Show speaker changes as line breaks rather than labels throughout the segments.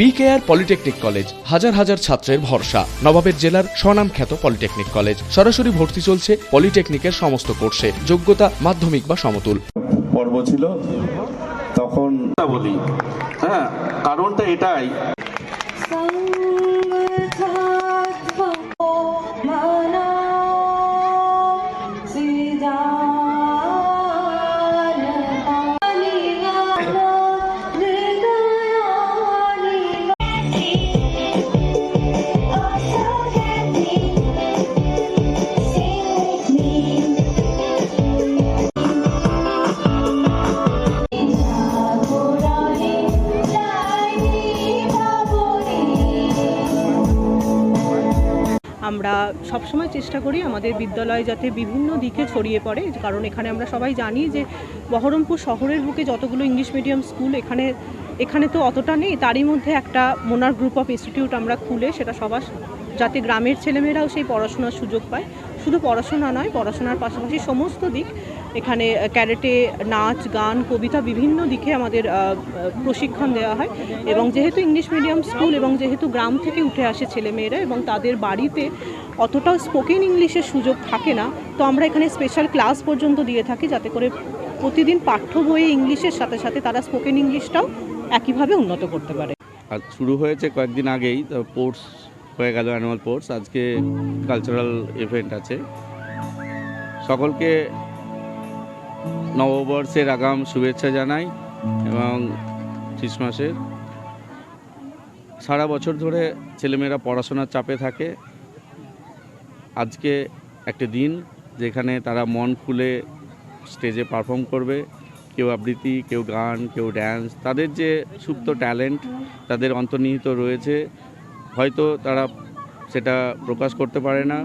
BKR polytechnic college হাজার হাজার ছাত্রের ভরসা। নবাবের জেলার স্বনামখ্যাত পলিটেকনিক কলেজ সরাসরি ভর্তি চলছে পলিটেকনিকের সমস্ত কোর্সে। যোগ্যতা মাধ্যমিক বা সমতুল।
পর্ব ছিল তখন
বলি। হ্যাঁ কারণটা এটাই।
আমরা সবসময় চেষ্টা করি আমাদের বিদ্যালয় যাতে বিভিন্ন দিকে ছড়িয়ে পড়ে, কারণ এখানে আমরা সবাই জানি যে বহরমপুর শহরের বুকে যতগুলো ইংলিশ মিডিয়াম স্কুল এখানে এখানে তো অতটা নেই, তারই মধ্যে একটা মোনার গ্রুপ অফ ইনস্টিটিউট আমরা খুলে সেটা সবার, যাতে গ্রামের ছেলেমেয়েরাও সেই পড়াশোনার সুযোগ পায়। শুধু পড়াশোনা নয়, পড়াশোনার পাশাপাশি সমস্ত দিক। এখানে ক্যারেটে, নাচ, গান, কবিতা বিভিন্ন দিকে আমাদের প্রশিক্ষণ দেওয়া হয়। এবং যেহেতু ইংলিশ মিডিয়াম স্কুল এবং যেহেতু গ্রাম থেকে উঠে আসে ছেলেমেয়েরা এবং তাদের বাড়িতে অতটাও স্পোকেন ইংলিশের সুযোগ থাকে না, তো আমরা এখানে স্পেশাল ক্লাস পর্যন্ত দিয়ে থাকি যাতে করে প্রতিদিন পাঠ্য বইয়ে ইংলিশের সাথে সাথে তারা স্পোকেন ইংলিশটাও একইভাবে উন্নত করতে পারে।
আর শুরু হয়েছে কয়েকদিন আগেই স্পোর্টস হয়ে গেল অ্যানুয়াল স্পোর্টস আজকে কালচারাল ইভেন্ট আছে। সকলকে নববর্ষের আগাম শুভেচ্ছা জানাই এবং খ্রিসমাসের সারা বছর ধরে ছেলেমেয়েরা পড়াশোনার চাপে থাকে। আজকে একটা দিন যেখানে তারা মন খুলে স্টেজে পারফর্ম করবে। কেউ আবৃত্তি, কেউ গান, কেউ ড্যান্স তাদের যে সুপ্ত ট্যালেন্ট তাদের অন্তর্নিহিত রয়েছে। হয়তো তারা সেটা প্রকাশ করতে পারে না।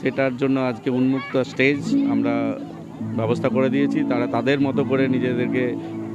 সেটার জন্য আজকে উন্মুক্ত স্টেজ আমরা ব্যবস্থা করে দিয়েছি। তারা তাদের মতো করে নিজেদেরকে